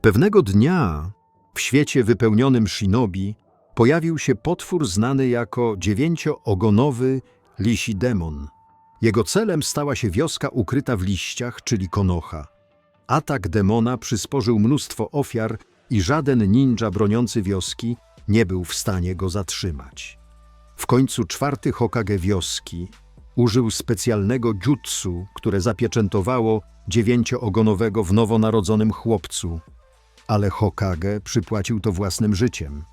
Pewnego dnia w świecie wypełnionym shinobi pojawił się potwór znany jako dziewięcioogonowy lisi demon. Jego celem stała się wioska ukryta w liściach, czyli Konoha. Atak demona przysporzył mnóstwo ofiar i żaden ninja broniący wioski nie był w stanie go zatrzymać. W końcu czwarty Hokage wioski użył specjalnego jutsu, które zapieczętowało dziewięcioogonowego w nowonarodzonym chłopcu, ale Hokage przypłacił to własnym życiem.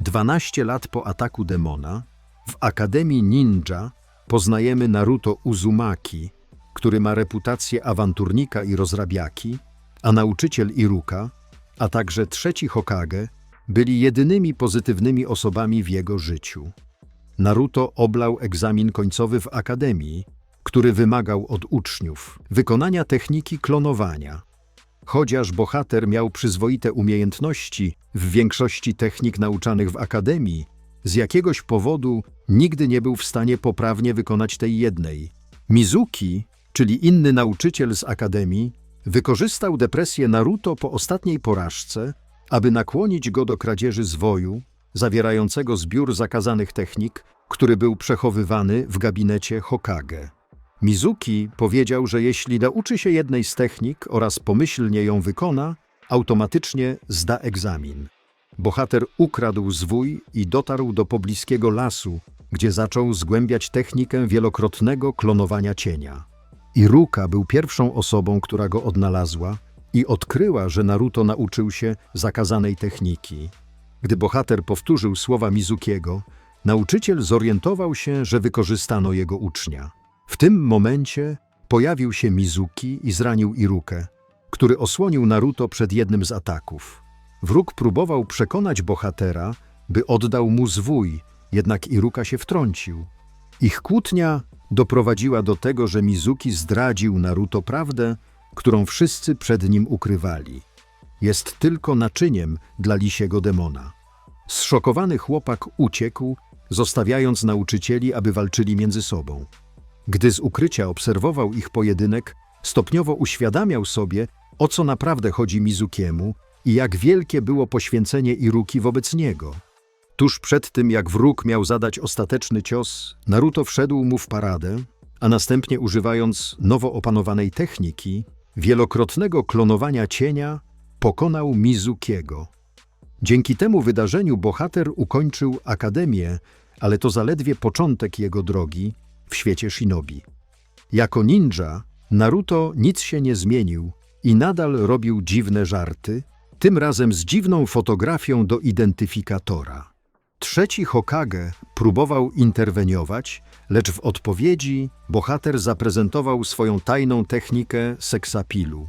12 lat po ataku demona w Akademii Ninja poznajemy Naruto Uzumaki, który ma reputację awanturnika i rozrabiaki, a nauczyciel Iruka, a także trzeci Hokage byli jedynymi pozytywnymi osobami w jego życiu. Naruto oblał egzamin końcowy w Akademii, który wymagał od uczniów wykonania techniki klonowania. Chociaż bohater miał przyzwoite umiejętności w większości technik nauczanych w Akademii, z jakiegoś powodu nigdy nie był w stanie poprawnie wykonać tej jednej. Mizuki, czyli inny nauczyciel z Akademii, wykorzystał depresję Naruto po ostatniej porażce, aby nakłonić go do kradzieży zwoju, zawierającego zbiór zakazanych technik, który był przechowywany w gabinecie Hokage. Mizuki powiedział, że jeśli nauczy się jednej z technik oraz pomyślnie ją wykona, automatycznie zda egzamin. Bohater ukradł zwój i dotarł do pobliskiego lasu, gdzie zaczął zgłębiać technikę wielokrotnego klonowania cienia. Iruka był pierwszą osobą, która go odnalazła i odkryła, że Naruto nauczył się zakazanej techniki. Gdy bohater powtórzył słowa Mizukiego, nauczyciel zorientował się, że wykorzystano jego ucznia. W tym momencie pojawił się Mizuki i zranił Irukę, który osłonił Naruto przed jednym z ataków. Wróg próbował przekonać bohatera, by oddał mu zwój, jednak Iruka się wtrącił. Ich kłótnia doprowadziła do tego, że Mizuki zdradził Naruto prawdę, którą wszyscy przed nim ukrywali. Jest tylko naczyniem dla lisiego demona. Zszokowany chłopak uciekł, zostawiając nauczycieli, aby walczyli między sobą. Gdy z ukrycia obserwował ich pojedynek, stopniowo uświadamiał sobie, o co naprawdę chodzi Mizukiemu i jak wielkie było poświęcenie Iruki wobec niego. Tuż przed tym, jak wróg miał zadać ostateczny cios, Naruto wszedł mu w paradę, a następnie używając nowo opanowanej techniki, wielokrotnego klonowania cienia, pokonał Mizukiego. Dzięki temu wydarzeniu bohater ukończył akademię, ale to zaledwie początek jego drogi w świecie shinobi. Jako ninja, Naruto nic się nie zmienił i nadal robił dziwne żarty, tym razem z dziwną fotografią do identyfikatora. Trzeci Hokage próbował interweniować, lecz w odpowiedzi bohater zaprezentował swoją tajną technikę seksapilu.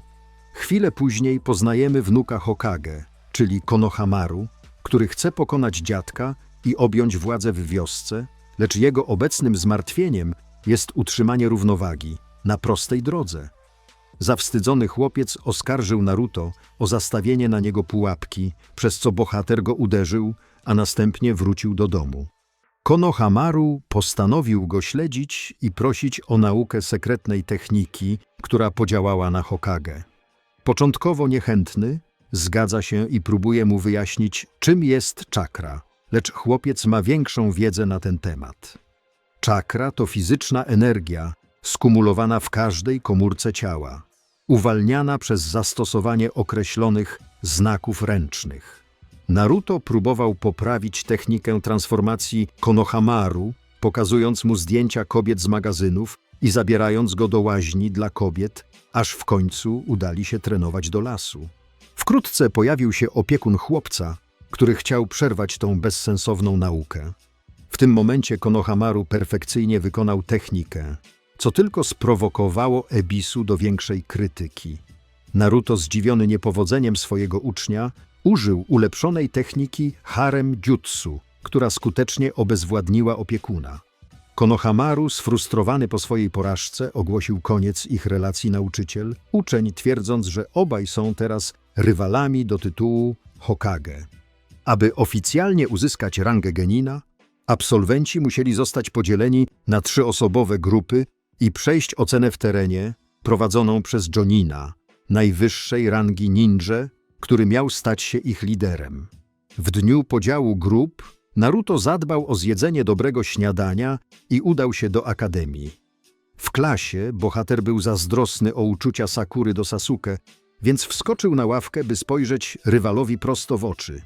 Chwilę później poznajemy wnuka Hokage, czyli Konohamaru, który chce pokonać dziadka i objąć władzę w wiosce, lecz jego obecnym zmartwieniem jest utrzymanie równowagi na prostej drodze. Zawstydzony chłopiec oskarżył Naruto o zastawienie na niego pułapki, przez co bohater go uderzył, a następnie wrócił do domu. Konohamaru postanowił go śledzić i prosić o naukę sekretnej techniki, która podziałała na Hokage. Początkowo niechętny, zgadza się i próbuje mu wyjaśnić, czym jest czakra, lecz chłopiec ma większą wiedzę na ten temat. Czakra to fizyczna energia skumulowana w każdej komórce ciała, uwalniana przez zastosowanie określonych znaków ręcznych. Naruto próbował poprawić technikę transformacji Konohamaru, pokazując mu zdjęcia kobiet z magazynów i zabierając go do łaźni dla kobiet, aż w końcu udali się trenować do lasu. Wkrótce pojawił się opiekun chłopca, który chciał przerwać tą bezsensowną naukę. W tym momencie Konohamaru perfekcyjnie wykonał technikę, co tylko sprowokowało Ebisu do większej krytyki. Naruto, zdziwiony niepowodzeniem swojego ucznia, użył ulepszonej techniki harem jutsu, która skutecznie obezwładniła opiekuna. Konohamaru, sfrustrowany po swojej porażce, ogłosił koniec ich relacji nauczyciel, uczeń twierdząc, że obaj są teraz rywalami do tytułu Hokage. Aby oficjalnie uzyskać rangę genina, absolwenci musieli zostać podzieleni na trzyosobowe grupy i przejść ocenę w terenie prowadzoną przez Jonina, najwyższej rangi ninja, który miał stać się ich liderem. W dniu podziału grup Naruto zadbał o zjedzenie dobrego śniadania i udał się do akademii. W klasie bohater był zazdrosny o uczucia Sakury do Sasuke, więc wskoczył na ławkę, by spojrzeć rywalowi prosto w oczy.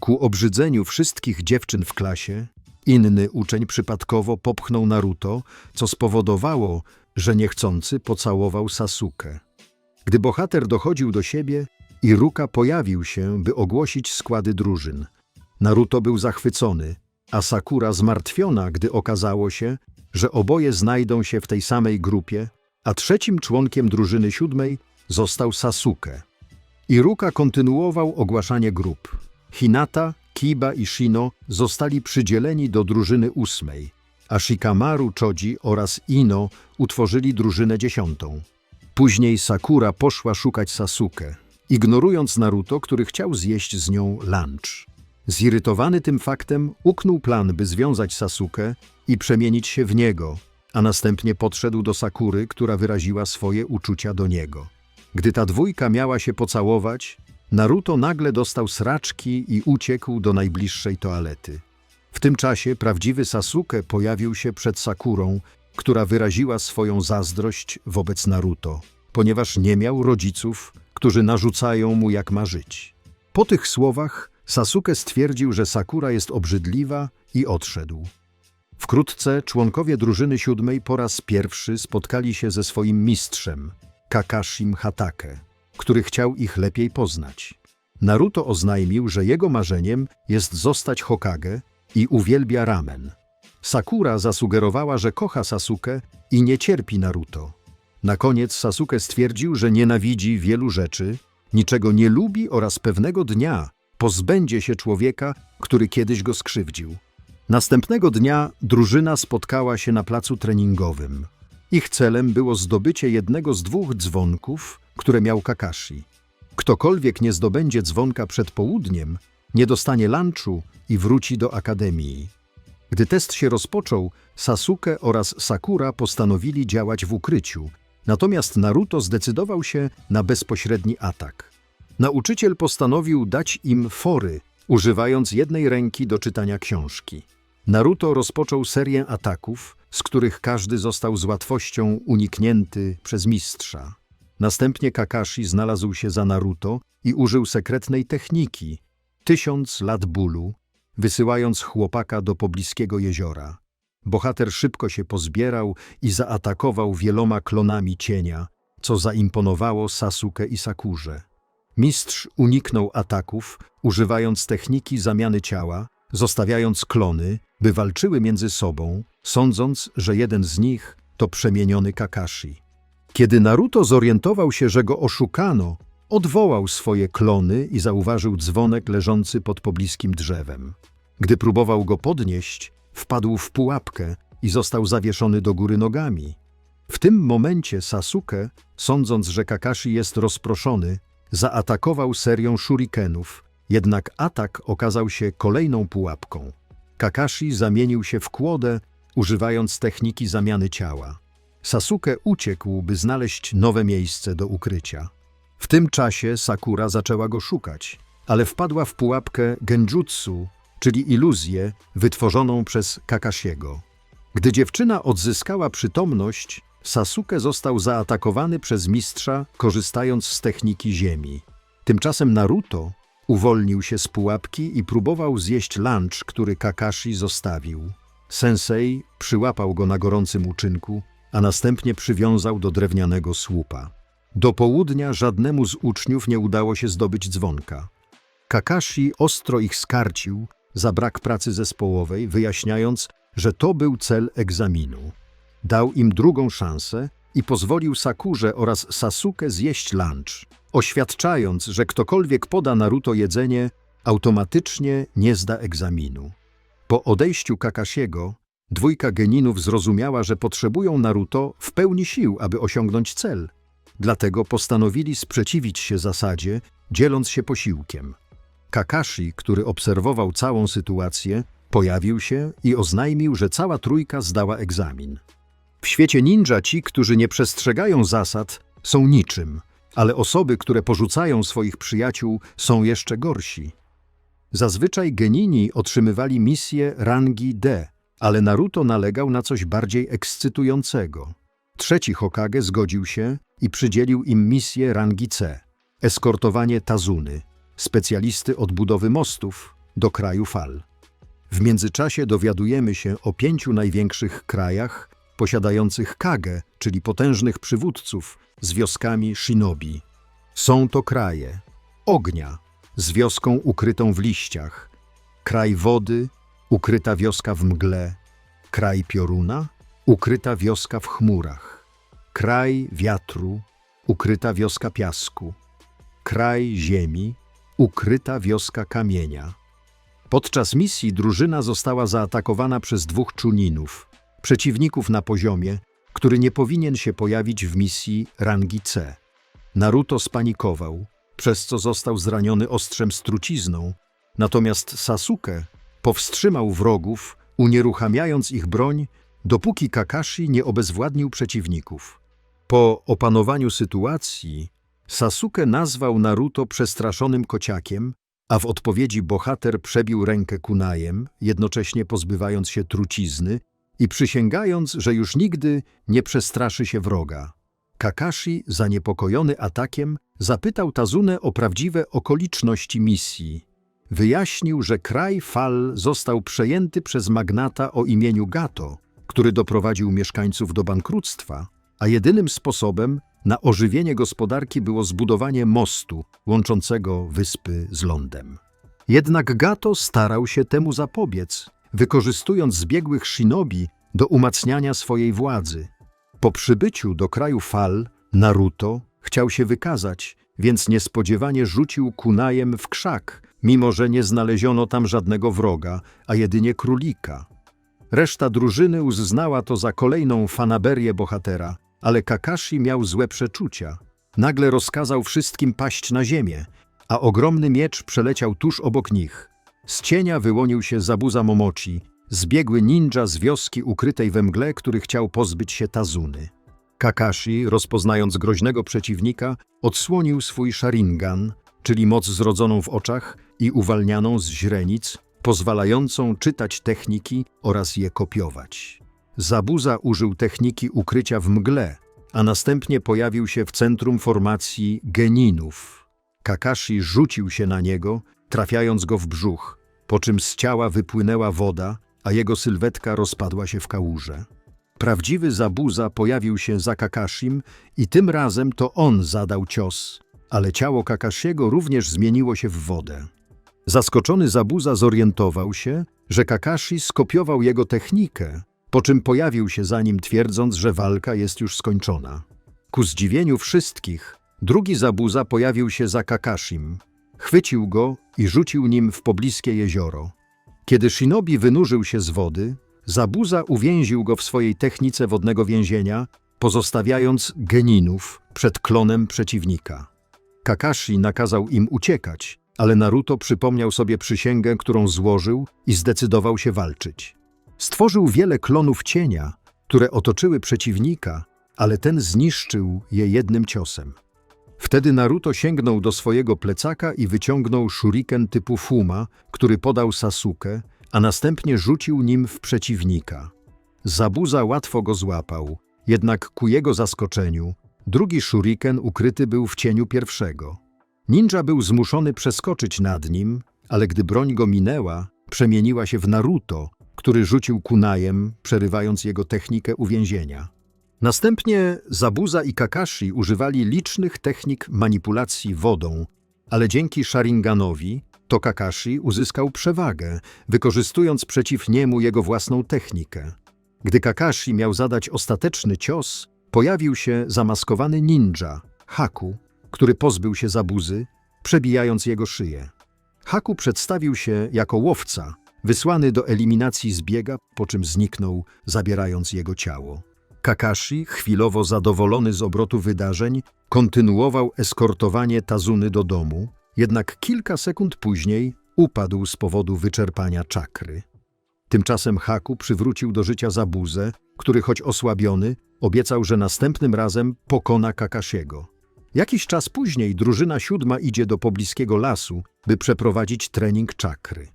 Ku obrzydzeniu wszystkich dziewczyn w klasie, inny uczeń przypadkowo popchnął Naruto, co spowodowało, że niechcący pocałował Sasuke. Gdy bohater dochodził do siebie, Iruka pojawił się, by ogłosić składy drużyn. Naruto był zachwycony, a Sakura zmartwiona, gdy okazało się, że oboje znajdą się w tej samej grupie, a trzecim członkiem drużyny siódmej został Sasuke. Iruka kontynuował ogłaszanie grup. Hinata, Kiba i Shino zostali przydzieleni do drużyny ósmej, a Shikamaru, Choji oraz Ino utworzyli drużynę dziesiątą. Później Sakura poszła szukać Sasuke, ignorując Naruto, który chciał zjeść z nią lunch. Zirytowany tym faktem, uknął plan, by związać Sasuke i przemienić się w niego, a następnie podszedł do Sakury, która wyraziła swoje uczucia do niego. Gdy ta dwójka miała się pocałować, Naruto nagle dostał sraczki i uciekł do najbliższej toalety. W tym czasie prawdziwy Sasuke pojawił się przed Sakurą, która wyraziła swoją zazdrość wobec Naruto, ponieważ nie miał rodziców, którzy narzucają mu jak ma żyć. Po tych słowach Sasuke stwierdził, że Sakura jest obrzydliwa i odszedł. Wkrótce członkowie drużyny siódmej po raz pierwszy spotkali się ze swoim mistrzem, Kakashim Hatake, który chciał ich lepiej poznać. Naruto oznajmił, że jego marzeniem jest zostać Hokage i uwielbia ramen. Sakura zasugerowała, że kocha Sasuke i nie cierpi Naruto. Na koniec Sasuke stwierdził, że nienawidzi wielu rzeczy, niczego nie lubi oraz pewnego dnia pozbędzie się człowieka, który kiedyś go skrzywdził. Następnego dnia drużyna spotkała się na placu treningowym. Ich celem było zdobycie jednego z dwóch dzwonków, które miał Kakashi. Ktokolwiek nie zdobędzie dzwonka przed południem, nie dostanie lunchu i wróci do akademii. Gdy test się rozpoczął, Sasuke oraz Sakura postanowili działać w ukryciu, natomiast Naruto zdecydował się na bezpośredni atak. Nauczyciel postanowił dać im fory, używając jednej ręki do czytania książki. Naruto rozpoczął serię ataków, z których każdy został z łatwością uniknięty przez mistrza. Następnie Kakashi znalazł się za Naruto i użył sekretnej techniki tysiąc lat bólu, wysyłając chłopaka do pobliskiego jeziora. Bohater szybko się pozbierał i zaatakował wieloma klonami cienia, co zaimponowało Sasuke i Sakurze. Mistrz uniknął ataków, używając techniki zamiany ciała, zostawiając klony, by walczyły między sobą, sądząc, że jeden z nich to przemieniony Kakashi. Kiedy Naruto zorientował się, że go oszukano, odwołał swoje klony i zauważył dzwonek leżący pod pobliskim drzewem. Gdy próbował go podnieść, wpadł w pułapkę i został zawieszony do góry nogami. W tym momencie Sasuke, sądząc, że Kakashi jest rozproszony, zaatakował serią shurikenów, jednak atak okazał się kolejną pułapką. Kakashi zamienił się w kłodę, używając techniki zamiany ciała. Sasuke uciekł, by znaleźć nowe miejsce do ukrycia. W tym czasie Sakura zaczęła go szukać, ale wpadła w pułapkę genjutsu, czyli iluzję wytworzoną przez Kakashiego. Gdy dziewczyna odzyskała przytomność, Sasuke został zaatakowany przez mistrza, korzystając z techniki ziemi. Tymczasem Naruto uwolnił się z pułapki i próbował zjeść lunch, który Kakashi zostawił. Sensei przyłapał go na gorącym uczynku, a następnie przywiązał do drewnianego słupa. Do południa żadnemu z uczniów nie udało się zdobyć dzwonka. Kakashi ostro ich skarcił za brak pracy zespołowej, wyjaśniając, że to był cel egzaminu. Dał im drugą szansę i pozwolił Sakurze oraz Sasuke zjeść lunch, oświadczając, że ktokolwiek poda Naruto jedzenie, automatycznie nie zda egzaminu. Po odejściu Kakashiego, dwójka geninów zrozumiała, że potrzebują Naruto w pełni sił, aby osiągnąć cel. Dlatego postanowili sprzeciwić się zasadzie, dzieląc się posiłkiem. Kakashi, który obserwował całą sytuację, pojawił się i oznajmił, że cała trójka zdała egzamin. W świecie ninja ci, którzy nie przestrzegają zasad, są niczym, ale osoby, które porzucają swoich przyjaciół, są jeszcze gorsi. Zazwyczaj genini otrzymywali misję rangi D, ale Naruto nalegał na coś bardziej ekscytującego. Trzeci Hokage zgodził się i przydzielił im misję rangi C – eskortowanie Tazuny, specjalisty od budowy mostów, do kraju fal. W międzyczasie dowiadujemy się o pięciu największych krajach posiadających Kage, czyli potężnych przywódców z wioskami shinobi. Są to kraje ognia z wioską ukrytą w liściach, kraj wody, ukryta wioska w mgle, kraj pioruna, ukryta wioska w chmurach, kraj wiatru, ukryta wioska piasku, kraj ziemi, ukryta wioska kamienia. Podczas misji drużyna została zaatakowana przez dwóch czuninów, przeciwników na poziomie, który nie powinien się pojawić w misji rangi C. Naruto spanikował, przez co został zraniony ostrzem z trucizną, natomiast Sasuke powstrzymał wrogów, unieruchamiając ich broń, dopóki Kakashi nie obezwładnił przeciwników. Po opanowaniu sytuacji Sasuke nazwał Naruto przestraszonym kociakiem, a w odpowiedzi bohater przebił rękę kunajem, jednocześnie pozbywając się trucizny i przysięgając, że już nigdy nie przestraszy się wroga. Kakashi, zaniepokojony atakiem, zapytał Tazunę o prawdziwe okoliczności misji. Wyjaśnił, że kraj fal został przejęty przez magnata o imieniu Gato, który doprowadził mieszkańców do bankructwa, a jedynym sposobem na ożywienie gospodarki było zbudowanie mostu łączącego wyspy z lądem. Jednak Gato starał się temu zapobiec, wykorzystując zbiegłych shinobi do umacniania swojej władzy. Po przybyciu do kraju fal, Naruto chciał się wykazać, więc niespodziewanie rzucił kunajem w krzak, mimo że nie znaleziono tam żadnego wroga, a jedynie królika. Reszta drużyny uznała to za kolejną fanaberię bohatera, ale Kakashi miał złe przeczucia. Nagle rozkazał wszystkim paść na ziemię, a ogromny miecz przeleciał tuż obok nich. Z cienia wyłonił się Zabuza Momochi, zbiegły ninja z wioski ukrytej we mgle, który chciał pozbyć się Tazuny. Kakashi, rozpoznając groźnego przeciwnika, odsłonił swój Sharingan, czyli moc zrodzoną w oczach i uwalnianą z źrenic, pozwalającą czytać techniki oraz je kopiować. Zabuza użył techniki ukrycia w mgle, a następnie pojawił się w centrum formacji geninów. Kakashi rzucił się na niego, trafiając go w brzuch, po czym z ciała wypłynęła woda, a jego sylwetka rozpadła się w kałuże. Prawdziwy Zabuza pojawił się za Kakashim i tym razem to on zadał cios, ale ciało Kakashiego również zmieniło się w wodę. Zaskoczony Zabuza zorientował się, że Kakashi skopiował jego technikę, po czym pojawił się za nim twierdząc, że walka jest już skończona. Ku zdziwieniu wszystkich, drugi Zabuza pojawił się za Kakashim. Chwycił go i rzucił nim w pobliskie jezioro. Kiedy Shinobi wynurzył się z wody, Zabuza uwięził go w swojej technice wodnego więzienia, pozostawiając geninów przed klonem przeciwnika. Kakashi nakazał im uciekać, ale Naruto przypomniał sobie przysięgę, którą złożył i zdecydował się walczyć. Stworzył wiele klonów cienia, które otoczyły przeciwnika, ale ten zniszczył je jednym ciosem. Wtedy Naruto sięgnął do swojego plecaka i wyciągnął shuriken typu Fuma, który podał Sasuke, a następnie rzucił nim w przeciwnika. Zabuza łatwo go złapał, jednak ku jego zaskoczeniu drugi shuriken ukryty był w cieniu pierwszego. Ninja był zmuszony przeskoczyć nad nim, ale gdy broń go minęła, przemieniła się w Naruto, który rzucił kunajem, przerywając jego technikę uwięzienia. Następnie Zabuza i Kakashi używali licznych technik manipulacji wodą, ale dzięki Sharinganowi to Kakashi uzyskał przewagę, wykorzystując przeciw niemu jego własną technikę. Gdy Kakashi miał zadać ostateczny cios, pojawił się zamaskowany ninja, Haku, który pozbył się Zabuzy, przebijając jego szyję. Haku przedstawił się jako łowca, wysłany do eliminacji zbiega, po czym zniknął, zabierając jego ciało. Kakashi, chwilowo zadowolony z obrotu wydarzeń, kontynuował eskortowanie Tazuny do domu, jednak kilka sekund później upadł z powodu wyczerpania czakry. Tymczasem Haku przywrócił do życia Zabuzę, który choć osłabiony, obiecał, że następnym razem pokona Kakashiego. Jakiś czas później drużyna siódma idzie do pobliskiego lasu, by przeprowadzić trening czakry.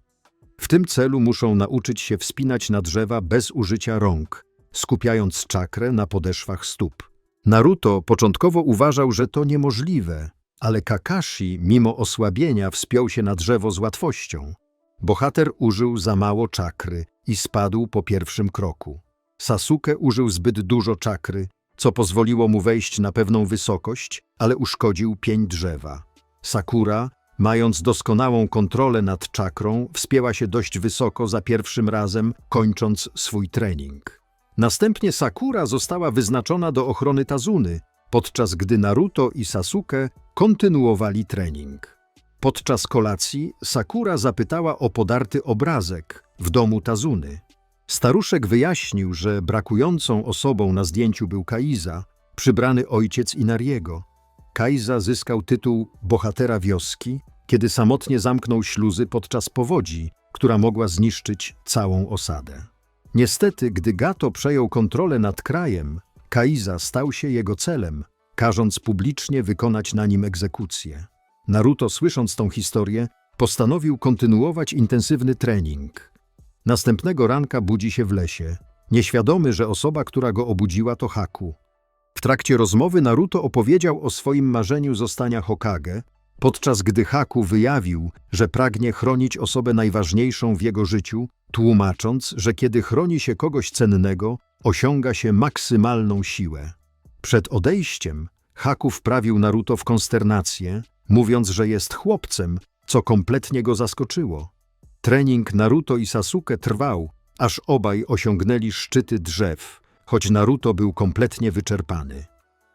W tym celu muszą nauczyć się wspinać na drzewa bez użycia rąk, skupiając czakrę na podeszwach stóp. Naruto początkowo uważał, że to niemożliwe, ale Kakashi, mimo osłabienia, wspiął się na drzewo z łatwością. Bohater użył za mało czakry i spadł po pierwszym kroku. Sasuke użył zbyt dużo czakry, co pozwoliło mu wejść na pewną wysokość, ale uszkodził pień drzewa. Sakura, mając doskonałą kontrolę nad czakrą, wspięła się dość wysoko za pierwszym razem, kończąc swój trening. Następnie Sakura została wyznaczona do ochrony Tazuny, podczas gdy Naruto i Sasuke kontynuowali trening. Podczas kolacji Sakura zapytała o podarty obrazek w domu Tazuny. Staruszek wyjaśnił, że brakującą osobą na zdjęciu był Kaiza, przybrany ojciec Inariego. Kaiza zyskał tytuł bohatera wioski, kiedy samotnie zamknął śluzy podczas powodzi, która mogła zniszczyć całą osadę. Niestety, gdy Gato przejął kontrolę nad krajem, Kaiza stał się jego celem, każąc publicznie wykonać na nim egzekucję. Naruto, słysząc tą historię, postanowił kontynuować intensywny trening. Następnego ranka budzi się w lesie, nieświadomy, że osoba, która go obudziła, to Haku. W trakcie rozmowy Naruto opowiedział o swoim marzeniu zostania Hokage, podczas gdy Haku wyjawił, że pragnie chronić osobę najważniejszą w jego życiu, tłumacząc, że kiedy chroni się kogoś cennego, osiąga się maksymalną siłę. Przed odejściem Haku wprawił Naruto w konsternację, mówiąc, że jest chłopcem, co kompletnie go zaskoczyło. Trening Naruto i Sasuke trwał, aż obaj osiągnęli szczyty drzew, choć Naruto był kompletnie wyczerpany.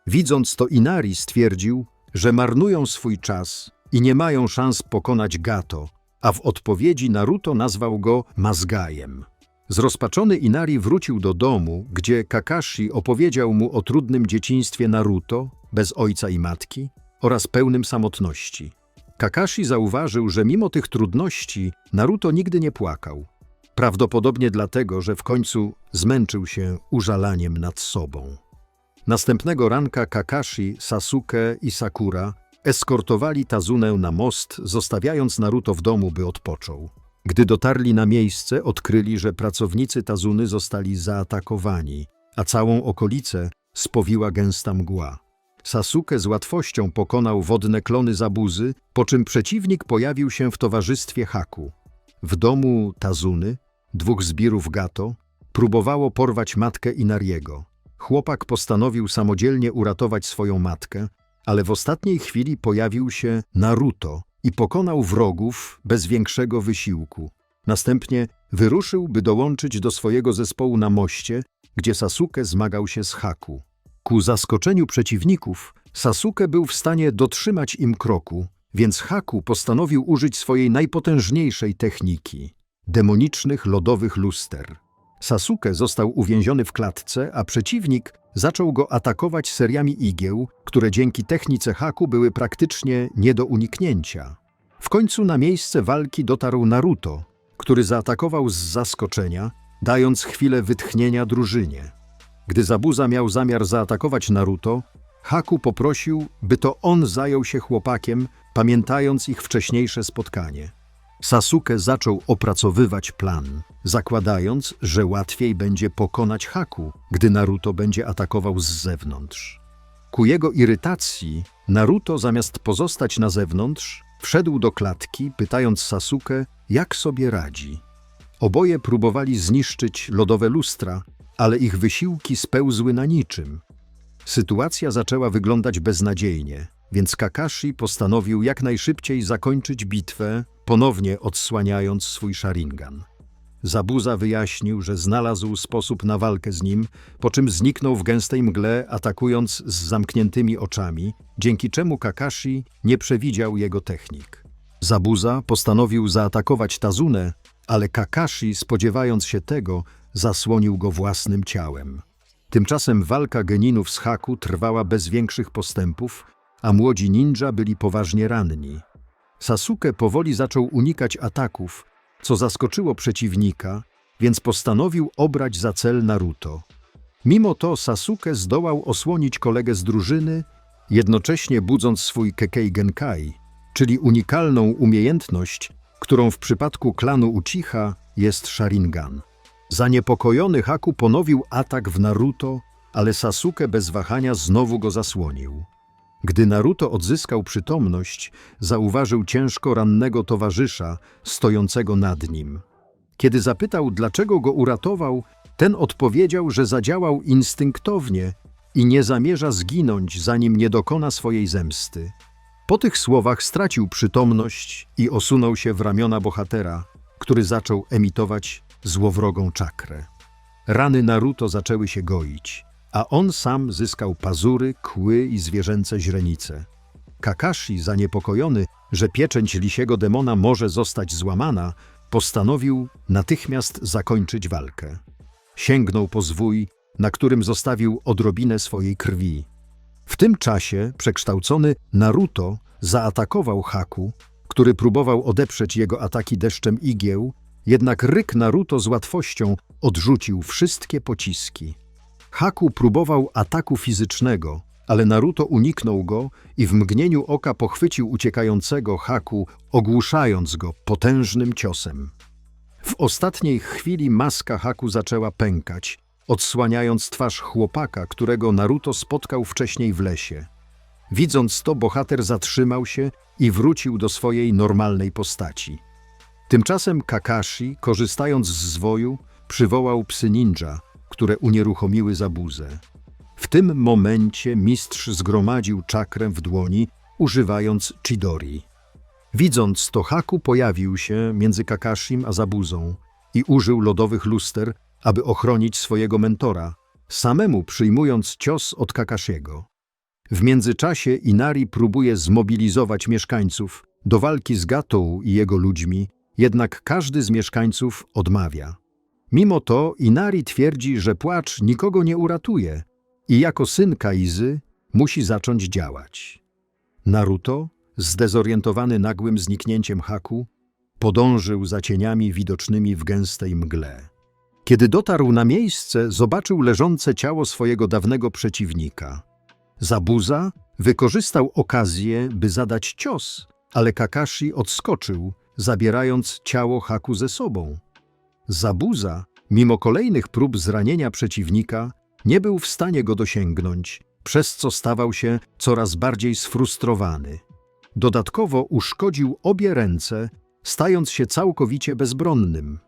Widząc to Inari stwierdził, że marnują swój czas i nie mają szans pokonać Gato, a w odpowiedzi Naruto nazwał go Mazgajem. Zrozpaczony Inari wrócił do domu, gdzie Kakashi opowiedział mu o trudnym dzieciństwie Naruto, bez ojca i matki, oraz pełnym samotności. Kakashi zauważył, że mimo tych trudności Naruto nigdy nie płakał. Prawdopodobnie dlatego, że w końcu zmęczył się użalaniem nad sobą. Następnego ranka Kakashi, Sasuke i Sakura eskortowali Tazunę na most, zostawiając Naruto w domu, by odpoczął. Gdy dotarli na miejsce, odkryli, że pracownicy Tazuny zostali zaatakowani, a całą okolicę spowiła gęsta mgła. Sasuke z łatwością pokonał wodne klony zabuzy, po czym przeciwnik pojawił się w towarzystwie Haku. W domu Tazuny, dwóch zbirów Gato, próbowało porwać matkę Inariego. Chłopak postanowił samodzielnie uratować swoją matkę, ale w ostatniej chwili pojawił się Naruto i pokonał wrogów bez większego wysiłku. Następnie wyruszył, by dołączyć do swojego zespołu na moście, gdzie Sasuke zmagał się z Haku. Ku zaskoczeniu przeciwników, Sasuke był w stanie dotrzymać im kroku, więc Haku postanowił użyć swojej najpotężniejszej techniki – demonicznych lodowych luster. Sasuke został uwięziony w klatce, a przeciwnik zaczął go atakować seriami igieł, które dzięki technice Haku były praktycznie nie do uniknięcia. W końcu na miejsce walki dotarł Naruto, który zaatakował z zaskoczenia, dając chwilę wytchnienia drużynie. Gdy Zabuza miał zamiar zaatakować Naruto, Haku poprosił, by to on zajął się chłopakiem, pamiętając ich wcześniejsze spotkanie. Sasuke zaczął opracowywać plan, zakładając, że łatwiej będzie pokonać Haku, gdy Naruto będzie atakował z zewnątrz. Ku jego irytacji, Naruto zamiast pozostać na zewnątrz, wszedł do klatki, pytając Sasuke, jak sobie radzi. Oboje próbowali zniszczyć lodowe lustra, ale ich wysiłki spełzły na niczym. Sytuacja zaczęła wyglądać beznadziejnie, więc Kakashi postanowił jak najszybciej zakończyć bitwę, ponownie odsłaniając swój Sharingan. Zabuza wyjaśnił, że znalazł sposób na walkę z nim, po czym zniknął w gęstej mgle, atakując z zamkniętymi oczami, dzięki czemu Kakashi nie przewidział jego technik. Zabuza postanowił zaatakować Tazunę, ale Kakashi, spodziewając się tego, zasłonił go własnym ciałem. Tymczasem walka geninów z Haku trwała bez większych postępów, a młodzi ninja byli poważnie ranni. Sasuke powoli zaczął unikać ataków, co zaskoczyło przeciwnika, więc postanowił obrać za cel Naruto. Mimo to Sasuke zdołał osłonić kolegę z drużyny jednocześnie budząc swój Kekei Genkai, czyli unikalną umiejętność, którą w przypadku klanu Uchiha jest Sharingan. Zaniepokojony Haku ponowił atak w Naruto, ale Sasuke bez wahania znowu go zasłonił. Gdy Naruto odzyskał przytomność, zauważył ciężko rannego towarzysza stojącego nad nim. Kiedy zapytał, dlaczego go uratował, ten odpowiedział, że zadziałał instynktownie i nie zamierza zginąć, zanim nie dokona swojej zemsty. Po tych słowach stracił przytomność i osunął się w ramiona bohatera, który zaczął emitować złowrogą czakrę. Rany Naruto zaczęły się goić, a on sam zyskał pazury, kły i zwierzęce źrenice. Kakashi, zaniepokojony, że pieczęć lisiego demona może zostać złamana, postanowił natychmiast zakończyć walkę. Sięgnął po zwój, na którym zostawił odrobinę swojej krwi. W tym czasie przekształcony Naruto zaatakował Haku, który próbował odeprzeć jego ataki deszczem igieł, jednak ryk Naruto z łatwością odrzucił wszystkie pociski. Haku próbował ataku fizycznego, ale Naruto uniknął go i w mgnieniu oka pochwycił uciekającego Haku, ogłuszając go potężnym ciosem. W ostatniej chwili maska Haku zaczęła pękać, odsłaniając twarz chłopaka, którego Naruto spotkał wcześniej w lesie. Widząc to, bohater zatrzymał się i wrócił do swojej normalnej postaci. Tymczasem Kakashi, korzystając z zwoju, przywołał psy ninja, które unieruchomiły zabuzę. W tym momencie mistrz zgromadził czakrę w dłoni, używając Chidori. Widząc to, Haku pojawił się między Kakashim a Zabuzą i użył lodowych luster, aby ochronić swojego mentora, samemu przyjmując cios od Kakashiego. W międzyczasie Inari próbuje zmobilizować mieszkańców do walki z Gatą i jego ludźmi, jednak każdy z mieszkańców odmawia. Mimo to Inari twierdzi, że płacz nikogo nie uratuje i jako syn Kaizy musi zacząć działać. Naruto, zdezorientowany nagłym zniknięciem Haku, podążył za cieniami widocznymi w gęstej mgle. Kiedy dotarł na miejsce, zobaczył leżące ciało swojego dawnego przeciwnika. Zabuza wykorzystał okazję, by zadać cios, ale Kakashi odskoczył, zabierając ciało Haku ze sobą. Zabuza, mimo kolejnych prób zranienia przeciwnika, nie był w stanie go dosięgnąć, przez co stawał się coraz bardziej sfrustrowany. Dodatkowo uszkodził obie ręce, stając się całkowicie bezbronnym.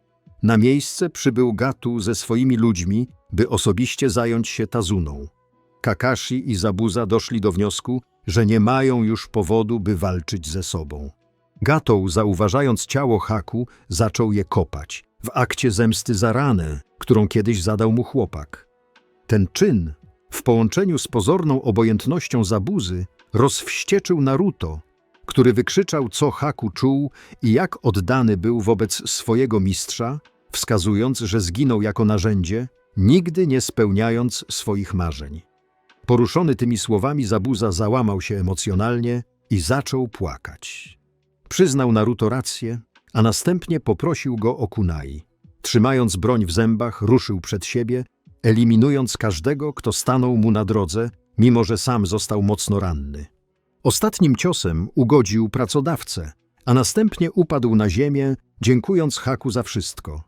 Na miejsce przybył Gatu ze swoimi ludźmi, by osobiście zająć się Tazuną. Kakashi i Zabuza doszli do wniosku, że nie mają już powodu, by walczyć ze sobą. Gatou, zauważając ciało Haku, zaczął je kopać, w akcie zemsty za ranę, którą kiedyś zadał mu chłopak. Ten czyn, w połączeniu z pozorną obojętnością Zabuzy, rozwścieczył Naruto, który wykrzyczał, co Haku czuł i jak oddany był wobec swojego mistrza, wskazując, że zginął jako narzędzie, nigdy nie spełniając swoich marzeń. Poruszony tymi słowami Zabuza załamał się emocjonalnie i zaczął płakać. Przyznał Naruto rację, a następnie poprosił go o kunai. Trzymając broń w zębach, ruszył przed siebie, eliminując każdego, kto stanął mu na drodze, mimo że sam został mocno ranny. Ostatnim ciosem ugodził pracodawcę, a następnie upadł na ziemię, dziękując Haku za wszystko.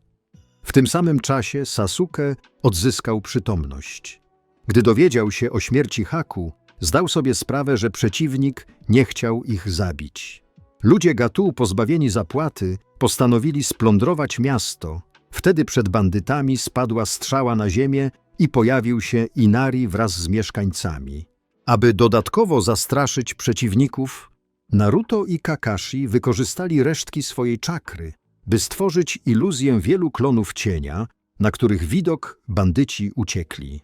W tym samym czasie Sasuke odzyskał przytomność. Gdy dowiedział się o śmierci Haku, zdał sobie sprawę, że przeciwnik nie chciał ich zabić. Ludzie Gatu, pozbawieni zapłaty, postanowili splądrować miasto. Wtedy przed bandytami spadła strzała na ziemię i pojawił się Inari wraz z mieszkańcami. Aby dodatkowo zastraszyć przeciwników, Naruto i Kakashi wykorzystali resztki swojej czakry, by stworzyć iluzję wielu klonów cienia, na których widok bandyci uciekli.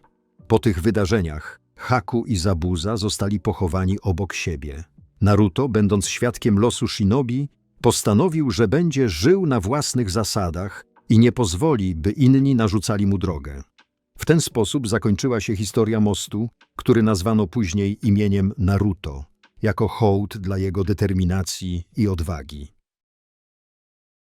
Po tych wydarzeniach Haku i Zabuza zostali pochowani obok siebie. Naruto, będąc świadkiem losu shinobi, postanowił, że będzie żył na własnych zasadach i nie pozwoli, by inni narzucali mu drogę. W ten sposób zakończyła się historia mostu, który nazwano później imieniem Naruto, jako hołd dla jego determinacji i odwagi.